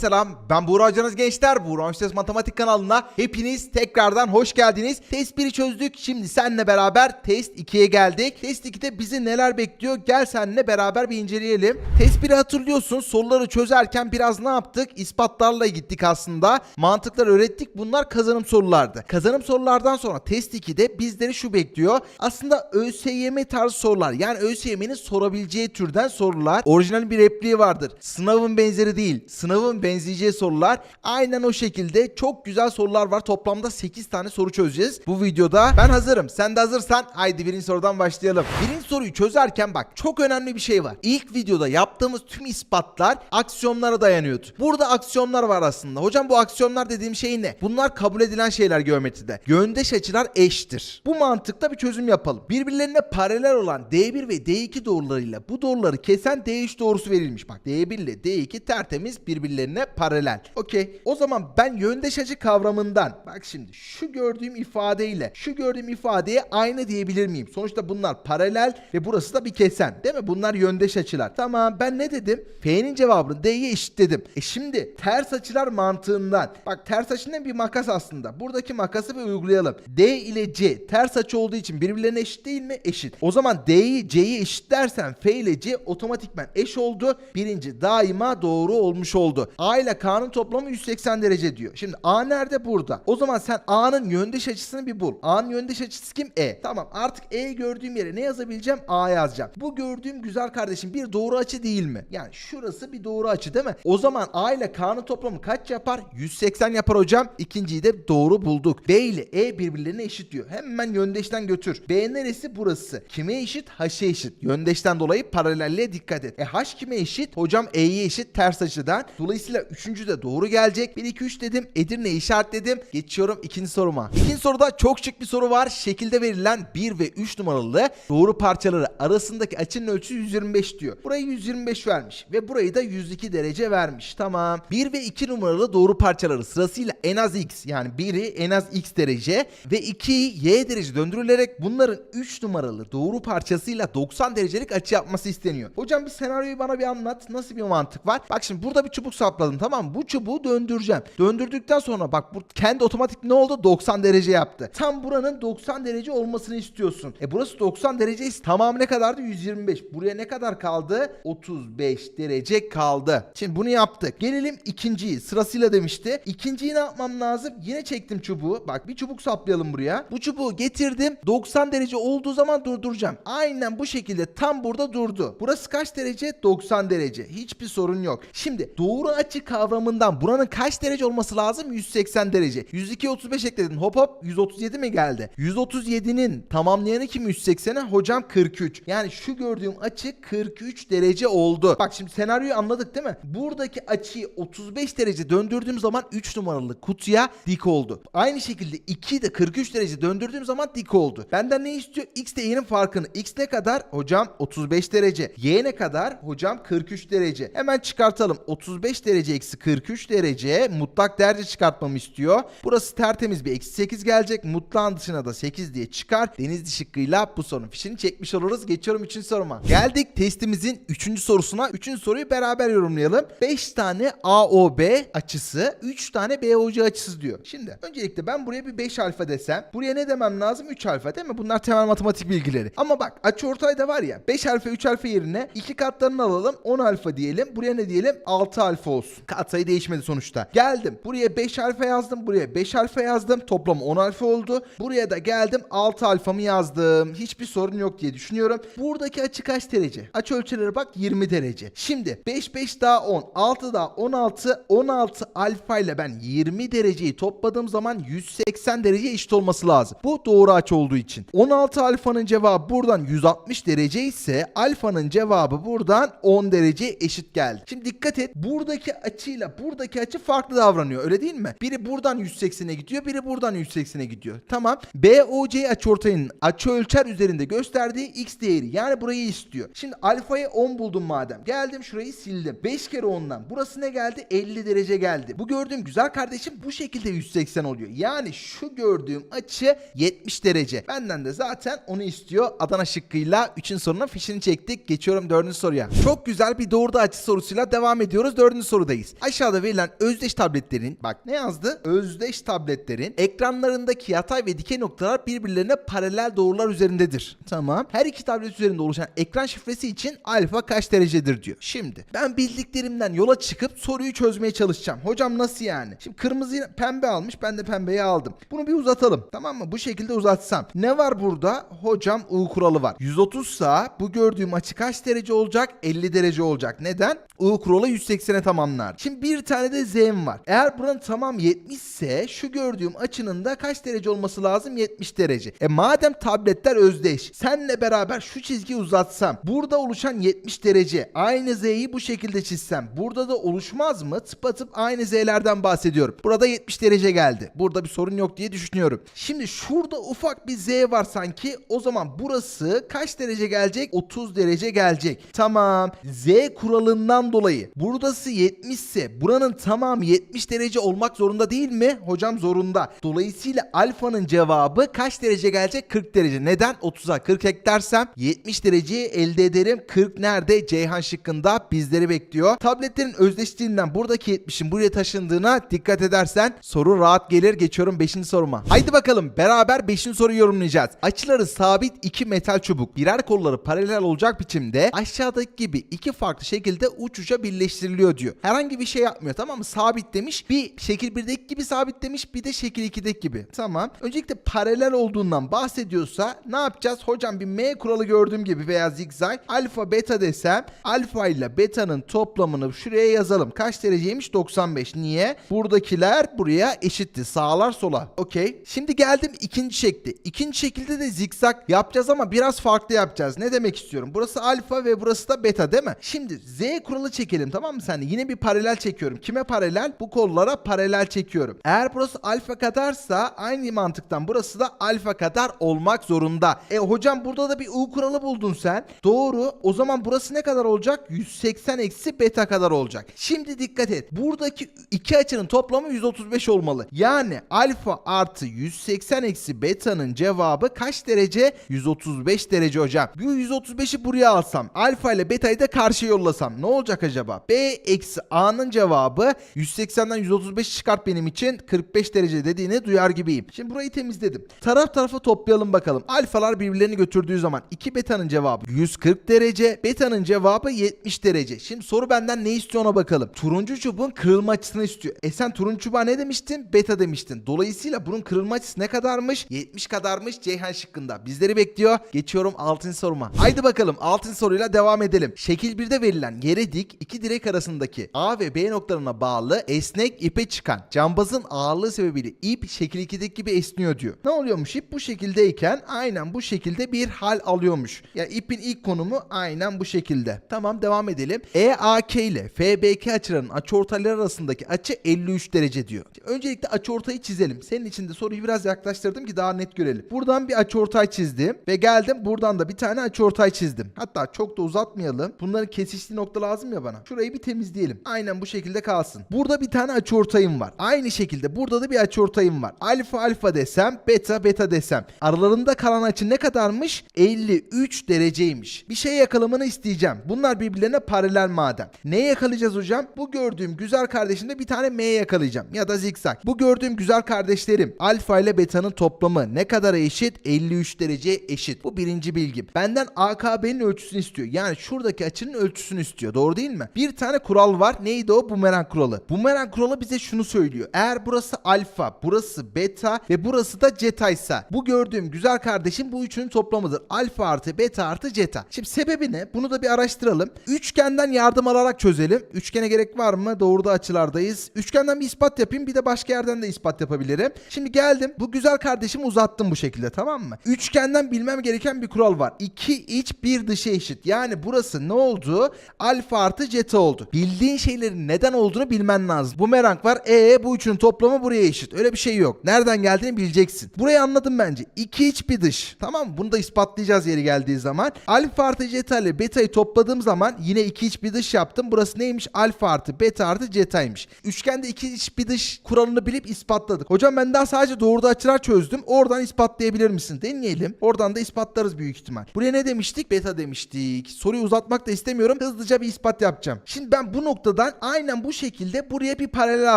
selam. Ben Buğra Hocanız gençler. Buğra Hocanız Matematik kanalına hepiniz tekrardan hoş geldiniz. Test 1'i çözdük. Şimdi seninle beraber test 2'ye geldik. Test 2'de bizi neler bekliyor? Gel seninle beraber bir inceleyelim. Test 1'i hatırlıyorsun. Soruları çözerken biraz ne yaptık? İspatlarla gittik aslında. Mantıklar öğrettik. Bunlar kazanım sorulardı. Kazanım sorulardan sonra test 2'de bizleri şu bekliyor. Aslında ÖSYM tarzı sorular. Yani ÖSYM'nin sorabileceği türden sorular. Orijinal bir repliği vardır. Sınavın benzeri değil. Sınavın benzeyeceği sorular. Aynen o şekilde çok güzel sorular var. Toplamda 8 tane soru çözeceğiz bu videoda. Ben hazırım. Sen de hazırsan haydi birinci sorudan başlayalım. Birinci soruyu çözerken bak çok önemli bir şey var. İlk videoda yaptığımız tüm ispatlar aksiyonlara dayanıyordu. Burada aksiyonlar var aslında. Hocam bu aksiyonlar dediğim şey ne? Bunlar kabul edilen şeyler geometride. Yöndeş açılar eşittir. Bu mantıkta bir çözüm yapalım. Birbirlerine paralel olan D1 ve D2 doğrularıyla bu doğruları kesen D3 doğrusu verilmiş. Bak D1 ile D2 tertemiz birbirlerine paralel. Okey. O zaman ben yöndeş açı kavramından bak şimdi şu gördüğüm ifadeyle şu gördüğüm ifadeye aynı diyebilir miyim? Sonuçta bunlar paralel ve burası da bir kesen. Değil mi? Bunlar yöndeş açılar. Tamam ben ne dedim? F'nin cevabını D'ye eşitledim. E şimdi ters açılar mantığından. Bak ters açının bir makas aslında. Buradaki makası bir uygulayalım. D ile C ters açı olduğu için birbirlerine eşit değil mi? Eşit. O zaman D'yi C'ye eşitlersen F ile C otomatikman eş oldu. Birinci daima doğru olmuş oldu. A ile K'nın toplamı 180 derece diyor. Şimdi A nerede? Burada. O zaman sen A'nın yöndeş açısını bir bul. A'nın yöndeş açısı kim? E. Tamam artık E gördüğüm yere ne yazabileceğim? A yazacağım. Bu gördüğüm güzel kardeşim bir doğru açı değil mi? Yani şurası bir doğru açı değil mi? O zaman A ile K'nın toplamı kaç yapar? 180 yapar hocam. İkinciyi de doğru bulduk. B ile E birbirlerine eşit diyor. Hemen yöndeşten götür. B neresi? Burası. Kime eşit? H'e eşit. Yöndeşten dolayı paralelliğe dikkat et. E H kime eşit? Hocam E'ye eşit ters açıdan. Dolayısıyla üçüncü de doğru gelecek. 1 2 3 dedim. Edirne işaretledim. Geçiyorum ikinci soruma. İkinci soruda çok şık bir soru var. Şekilde verilen 1 ve 3 numaralı doğru parçaları arasındaki açının ölçüsü 125 diyor. Burayı 125 vermiş ve burayı da 102 derece vermiş. Tamam. 1 ve 2 numaralı doğru parçaları sırasıyla en az x yani biri en az x derece ve 2'yi y derece döndürülerek bunların 3 numaralı doğru parçasıyla 90 derecelik açı yapması isteniyor. Hocam bir senaryoyu bana bir anlat. Nasıl bir mantık var? Bak şimdi burada bir çubuk sapladım tamam mı? Bu çubuğu döndüreceğim. Döndürdükten sonra bak bu kendi otomatik ne oldu? 90 derece yaptı. Tam buranın 90 derece olmasını istiyorsun. E burası 90 derece tamamı ne kadardı? 125. Buraya ne kadar kaldı? 35 derece kaldı. Şimdi bunu yaptık. Gelelim ikinciyi. Sırasıyla demişti. İkinciyi ne yapmam lazım? Yine çektim çubuğu. Bak bir çubuk saplayalım buraya. Bu çubuğu getirdim. 90 derece olduğu zaman durduracağım. Aynen bu şekilde tam burada durdu. Burası kaç derece? 90 derece. Hiçbir sorun yok. Şimdi doğru açı kavramından buranın kaç derece olması lazım? 180 derece. 102 35 ekledin. Hop hop 137 mi geldi? 137'nin tamamlayanı kim 180'e? Hocam 43. Yani şu gördüğüm açı 43 derece oldu. Bak şimdi senaryoyu anladık değil mi? Buradaki açıyı 35 derece döndürdüğüm zaman 3 numaralı kutuya dik oldu. Aynı şekilde 2'yi de 43 derece döndürdüğüm zaman dik oldu. Benden ne istiyor? X ile Y'nin farkını. X ne kadar? Hocam 35 derece. Y ne kadar? Hocam 43 derece. Hemen çıkartalım. 35 derece eksi 43 derece mutlak derece çıkartmamı istiyor. Burası tertemiz bir eksi 8 gelecek. Mutlağın dışına da 8 diye çıkar. Denizli şıkkıyla bu sorunun fişini çekmiş oluruz. Geçiyorum 3. soruma. Geldik testimizin 3. sorusuna. 3. soruyu beraber yorumlayalım. 5 tane AOB açısı, 3 tane BOC açısı diyor. Şimdi öncelikle ben buraya bir 5 alfa desem. Buraya ne demem lazım? 3 alfa değil mi? Bunlar temel matematik bilgileri. Ama bak açı ortayda var ya 5 alfa 3 alfa yerine 2 katlarını alalım 10 alfa diyelim. Buraya ne diyelim? 6 alfa olsun. Katsayı değişmedi sonuçta. Geldim. Buraya 5 alfa yazdım. Buraya 5 alfa yazdım. Toplam 10 alfa oldu. Buraya da geldim 6 alfamı yazdım. Hiçbir sorun yok diye düşünüyorum. Buradaki açı kaç derece? Açı ölçülere bak 20 derece. Şimdi 5 5 daha 10. 6 daha 16. 16 alfa ile ben 20 dereceyi topladığım zaman 180 derece eşit olması lazım. Bu doğru açı olduğu için. 16 alfanın cevabı buradan 160 derece ise alfanın cevabı buradan 10 derece eşit geldi. Şimdi dikkat et. Buradaki açıyla buradaki açı farklı davranıyor. Öyle değil mi? Biri buradan 180'e gidiyor, biri buradan 180'e gidiyor. Tamam. BOC açıortayının açı ölçer üzerinde gösterdiği x değeri. Yani burayı istiyor. Şimdi alfayı 10 buldum madem. Geldim şurayı sildim. 5 kere 10'dan. Burası ne geldi? 50 derece geldi. Bu gördüğüm güzel kardeşim bu şekilde 180 oluyor. Yani şu gördüğüm açı 70 derece. Benden de zaten onu istiyor. Adana şıkkıyla 3'ün sorunun fişini çektik. Geçiyorum 4. soruya. Çok güzel bir doğru da açı sorusuyla devam ediyoruz. 4. soruda sorudayız. Aşağıda verilen özdeş tabletlerin bak ne yazdı? Özdeş tabletlerin ekranlarındaki yatay ve dikey noktalar birbirlerine paralel doğrular üzerindedir. Tamam. Her iki tablet üzerinde oluşan ekran şifresi için alfa kaç derecedir diyor. Şimdi ben bildiklerimden yola çıkıp soruyu çözmeye çalışacağım. Hocam nasıl yani? Şimdi kırmızı pembe almış ben de pembeyi aldım. Bunu bir uzatalım. Tamam mı? Bu şekilde uzatsam. Ne var burada? Hocam U kuralı var. 130 sa bu gördüğüm açı kaç derece olacak? 50 derece olacak. Neden? U kuralı 180'e tamamlar. Şimdi bir tane de Z'm var. Eğer buranın tamam 70 ise şu gördüğüm açının da kaç derece olması lazım? 70 derece. E madem tabletler özdeş. Senle beraber şu çizgiyi uzatsam. Burada oluşan 70 derece. Aynı Z'yi bu şekilde çizsem. Burada da oluşmaz mı? Tıpatıp aynı Z'lerden bahsediyorum. Burada 70 derece geldi. Burada bir sorun yok diye düşünüyorum. Şimdi şurada ufak bir Z var sanki. O zaman burası kaç derece gelecek? 30 derece gelecek. Tamam. Z kuralından dolayı buradası 70 ise buranın tamamı 70 derece olmak zorunda değil mi? Hocam zorunda. Dolayısıyla alfanın cevabı kaç derece gelecek? 40 derece. Neden? 30'a 40 eklersem 70 dereceyi elde ederim. 40 nerede? Ceyhan şıkkında bizleri bekliyor. Tabletlerin özdeşliğinden buradaki 70'in buraya taşındığına dikkat edersen soru rahat gelir. Geçiyorum 5. soruma. Haydi bakalım beraber 5. soruyu yorumlayacağız. Açıları sabit iki metal çubuk birer kolları paralel olacak biçimde aşağıdaki gibi iki farklı şekilde uç uca birleştiriliyor diyor. Herhangi bir şey yapmıyor tamam mı? Sabit demiş. Bir şekil 1'deki gibi sabit demiş. Bir de şekil 2'deki gibi. Tamam. Öncelikle paralel olduğundan bahsediyorsa ne yapacağız? Hocam bir M kuralı gördüğüm gibi veya zigzag alfa beta desem alfa ile beta'nın toplamını şuraya yazalım. Kaç dereceymiş? 95. Niye? Buradakiler buraya eşitti. Sağlar sola. Okey. Şimdi geldim ikinci şekli. İkinci şekilde de zigzag yapacağız ama biraz farklı yapacağız. Ne demek istiyorum? Burası alfa ve burası da beta değil mi? Şimdi Z kuralı çekelim tamam mı sen? Yine bir paralel çekiyorum. Kime paralel? Bu kollara paralel çekiyorum. Eğer burası alfa kadarsa aynı mantıktan burası da alfa kadar olmak zorunda. E hocam burada da bir U kuralı buldun sen. Doğru. O zaman burası ne kadar olacak? 180 eksi beta kadar olacak. Şimdi dikkat et. Buradaki iki açının toplamı 135 olmalı. Yani alfa artı 180 eksi beta'nın cevabı kaç derece? 135 derece hocam. Bu 135'i buraya alsam. Alfa ile beta'yı da karşı yollasam. Ne olacak acaba? B eksi A'nın cevabı 180'den 135 çıkart benim için 45 derece dediğini duyar gibiyim. Şimdi burayı temizledim. Taraf tarafa toplayalım bakalım. Alfalar birbirlerini götürdüğü zaman 2 beta'nın cevabı 140 derece. Beta'nın cevabı 70 derece. Şimdi soru benden ne istiyor ona bakalım. Turuncu çubuğun kırılma açısını istiyor. E sen turuncu çubuğa ne demiştin? Beta demiştin. Dolayısıyla bunun kırılma açısı ne kadarmış? 70 kadarmış Ceyhan şıkkında. Bizleri bekliyor. Geçiyorum 6. soruma. Haydi bakalım 6. soruyla devam edelim. Şekil 1'de verilen yere dik iki direk arasındaki A ve B noktalarına bağlı esnek ipe çıkan cambazın ağırlığı sebebiyle ip şekil 2'deki gibi esniyor diyor. Ne oluyormuş ip bu şekildeyken aynen bu şekilde bir hal alıyormuş. Yani ipin ilk konumu aynen bu şekilde. Tamam devam edelim. EAK ile FBK açılarının açıortayları arasındaki açı 53 derece diyor. Öncelikle açıortayı çizelim. Senin için de soruyu biraz yaklaştırdım ki daha net görelim. Buradan bir açıortay çizdim ve geldim buradan da bir tane açıortay çizdim. Hatta çok da uzatmayalım. Bunların kesiştiği nokta lazım ya bana. Şurayı bir temizleyelim. Aynen bu şekilde kalsın. Burada bir tane açıortayım var. Aynı şekilde burada da bir açıortayım var. Alfa alfa desem, beta beta desem. Aralarında kalan açı ne kadarmış? 53 dereceymiş. Bir şey yakalamanı isteyeceğim. Bunlar birbirlerine paralel madem. Neye yakalayacağız hocam? Bu gördüğüm güzel kardeşimde bir tane M yakalayacağım. Ya da zikzak. Bu gördüğüm güzel kardeşlerim. Alfa ile beta'nın toplamı ne kadar eşit? 53 derece eşit. Bu birinci bilgim. Benden AKB'nin ölçüsünü istiyor. Yani şuradaki açının ölçüsünü istiyor. Doğru değil mi? Bir tane kural var. Neydi o? Bumerang kuralı. Bumerang kuralı bize şunu söylüyor. Eğer burası alfa, burası beta ve burası da zeta ise bu gördüğüm güzel kardeşim bu üçünün toplamıdır. Alfa artı beta artı zeta. Şimdi sebebi ne? Bunu da bir araştıralım. Üçgenden yardım alarak çözelim. Üçgene gerek var mı? Doğruda açılardayız. Üçgenden bir ispat yapayım. Bir de başka yerden de ispat yapabilirim. Şimdi geldim. Bu güzel kardeşimi uzattım bu şekilde tamam mı? Üçgenden bilmem gereken bir kural var. İki iç bir dışı eşit. Yani burası ne oldu? Alfa artı zeta oldu. Bildiğin şeylerin neden olduğunu bilmen lazım. Bumerang var. E bu üçünün toplamı buraya eşit. Öyle bir şey yok. Nereden geldiğini bileceksin. Burayı anladım bence. İki iç bir dış. Tamam mı? Bunu da ispatlayacağız yeri geldiği zaman. Alfa artı zeta ile beta'yı topladığım zaman yine iki iç bir dış yaptım. Burası neymiş? Alfa artı beta artı zeta'ymış. Üçgende iki iç bir dış kuralını bilip ispatladık. Hocam ben daha sadece doğruda açılar çözdüm. Oradan ispatlayabilir misin? Deneyelim. Oradan da ispatlarız büyük ihtimal. Buraya ne demiştik? Beta demiştik. Soruyu uzatmak da istemiyorum. Hızlıca bir ispat yapacağım. Şimdi ben bu noktada buradan aynen bu şekilde buraya bir paralel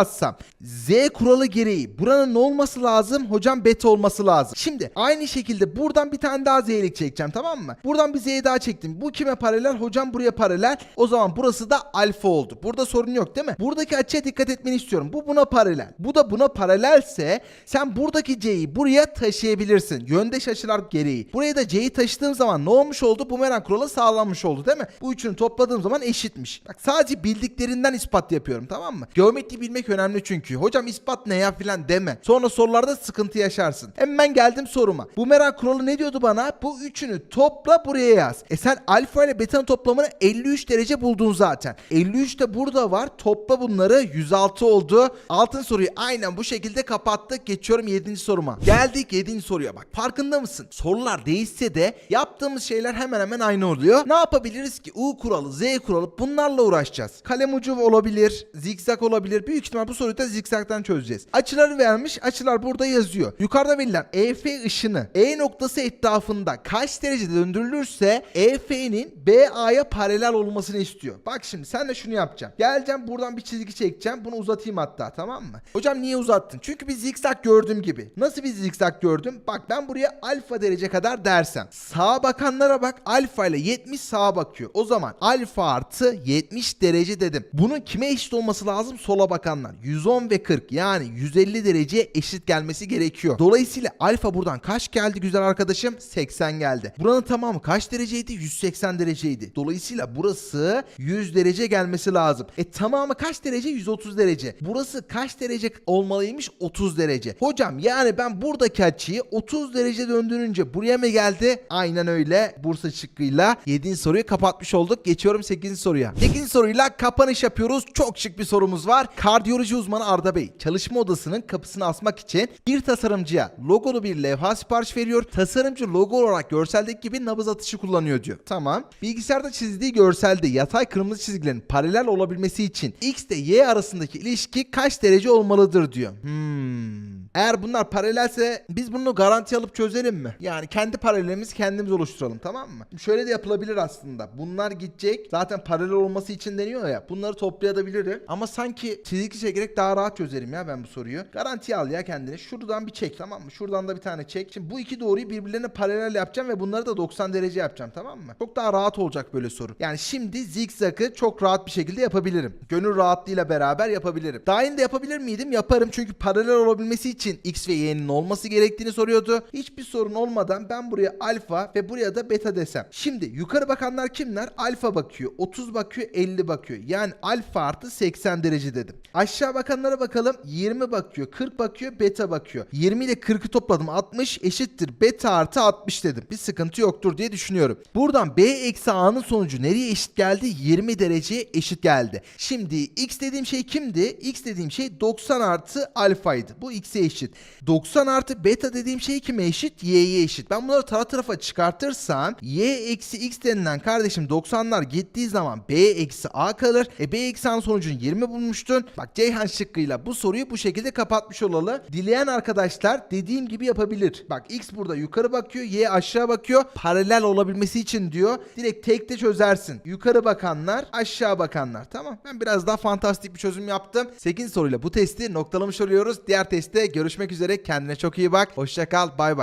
atsam. Z kuralı gereği buranın ne olması lazım? Hocam beta olması lazım. Şimdi aynı şekilde buradan bir tane daha Z'lik çekeceğim tamam mı? Buradan bir Z daha çektim. Bu kime paralel? Hocam buraya paralel. O zaman burası da alfa oldu. Burada sorun yok değil mi? Buradaki açıya dikkat etmeni istiyorum. Bu buna paralel. Bu da buna paralelse sen buradaki C'yi buraya taşıyabilirsin. Yöndeş açılar gereği. Buraya da C'yi taşıdığım zaman ne olmuş oldu? Bumerang kuralı sağlanmış oldu değil mi? Bu üçünü topladığım zaman eşitmiş. Bak sadece bildiklerinden ispat yapıyorum tamam mı? Geometri bilmek önemli çünkü. Hocam ispat ne ya filan deme. Sonra sorularda sıkıntı yaşarsın. Hemen geldim soruma. Bumerang kuralı ne diyordu bana? Bu üçünü topla buraya yaz. E sen alfa ile beta'nın toplamını 53 derece buldun zaten. 53 de burada var. Topla bunları 106 oldu. Altın soruyu aynen bu şekilde kapattık. Geçiyorum 7. soruma. Geldik 7. soruya bak. Farkında mısın? Sorular değişse de yaptığımız şeyler hemen hemen aynı oluyor. Ne yapabiliriz ki? U kuralı, Z kuralı bunlarla uğraşacağız. Kalem ucu olabilir, zikzak olabilir. Büyük ihtimal bu soruyu da zikzaktan çözeceğiz. Açıları vermiş. Açılar burada yazıyor. Yukarıda verilen EF ışını E noktası etrafında kaç derecede döndürülürse EF'nin BA'ya paralel olmasını istiyor. Bak şimdi sen de şunu yapacağım. Geleceğim buradan bir çizgi çekeceğim. Bunu uzatayım hatta tamam mı? Hocam niye uzattın? Çünkü bir zikzak gördüm gibi. Nasıl bir zikzak gördüm? Bak ben buraya alfa derece kadar dersem. Sağa bakanlara bak alfa ile 70 sağa bakıyor. O zaman alfa artı 70 derece dedim. Bunun kime eşit olması lazım? Sola bakanlar. 110 ve 40 yani 150 dereceye eşit gelmesi gerekiyor. Dolayısıyla alfa buradan kaç geldi güzel arkadaşım? 80 geldi. Buranın tamamı kaç dereceydi? 180 dereceydi. Dolayısıyla burası 100 derece gelmesi lazım. E tamamı kaç derece? 130 derece. Burası kaç derece olmalıymış? 30 derece. Hocam yani ben buradaki açıyı 30 derece döndürünce buraya mı geldi? Aynen öyle. Bursa şıkkıyla 7. soruyu kapatmış olduk. Geçiyorum 8. soruya. 8. soruyla kapanış yapıyoruz. Çok şık bir sorumuz var. Kardiyoloji uzmanı Arda Bey çalışma odasının kapısını asmak için bir tasarımcıya logolu bir levha sipariş veriyor. Tasarımcı logo olarak görseldeki gibi nabız atışı kullanıyor diyor. Tamam. Bilgisayarda çizdiği görselde yatay kırmızı çizgilerin paralel olabilmesi için x ile y arasındaki ilişki kaç derece olmalıdır diyor. Hmm. Eğer bunlar paralelse biz bunu garanti alıp çözelim mi? Yani kendi paralelimizi kendimiz oluşturalım tamam mı? Şöyle de yapılabilir aslında. Bunlar gidecek. Zaten paralel olması için deniyor ya. Bunları toplayabilirim. Ama sanki çizgi çekerek daha rahat çözerim ya ben bu soruyu. Garanti al ya kendini. Şuradan bir çek tamam mı? Şuradan da bir tane çek. Şimdi bu iki doğruyu birbirlerine paralel yapacağım ve bunları da 90 derece yapacağım tamam mı? Çok daha rahat olacak böyle soru. Yani şimdi zigzag'ı çok rahat bir şekilde yapabilirim. Gönül rahatlığıyla beraber yapabilirim. Yeni de yapabilir miydim? Yaparım çünkü paralel olabilmesi için x ve y'nin olması gerektiğini soruyordu. Hiçbir sorun olmadan ben buraya alfa ve buraya da beta desem. Şimdi yukarı bakanlar kimler? Alfa bakıyor, 30 bakıyor, 50 bakıyor. Yani alfa artı 80 derece dedim. Aşağı bakanlara bakalım. 20 bakıyor, 40 bakıyor, beta bakıyor. 20 ile 40'ı topladım. 60 eşittir beta artı 60 dedim. Bir sıkıntı yoktur diye düşünüyorum. Buradan b eksi a'nın sonucu nereye eşit geldi? 20 dereceye eşit geldi. Şimdi x dediğim şey kimdi? x dediğim şey 90 artı alfaydı. Bu x'e eşit. 90 artı beta dediğim şey kime eşit? y'ye eşit. Ben bunları taraf tarafa çıkartırsam y eksi x denilen kardeşim 90'lar gittiği zaman b eksi a kalır. E b eksi a'nın sonucunu 20 bulmuştun. Bak Ceyhan şıkkıyla bu soruyu bu şekilde kapatmış olalı. Dileyen arkadaşlar dediğim gibi yapabilir. Bak x burada yukarı bakıyor, y aşağı bakıyor. Paralel olabilmesi için diyor. Direkt tekte çözersin. Yukarı bakanlar, aşağı bakanlar. Tamam. Ben biraz daha fantastik bir çözüm yaptım. 8 soruyla bu testi noktalamış oluyoruz. Diğer testte görüşmek üzere. Kendine çok iyi bak. Hoşça kal. Bay bay.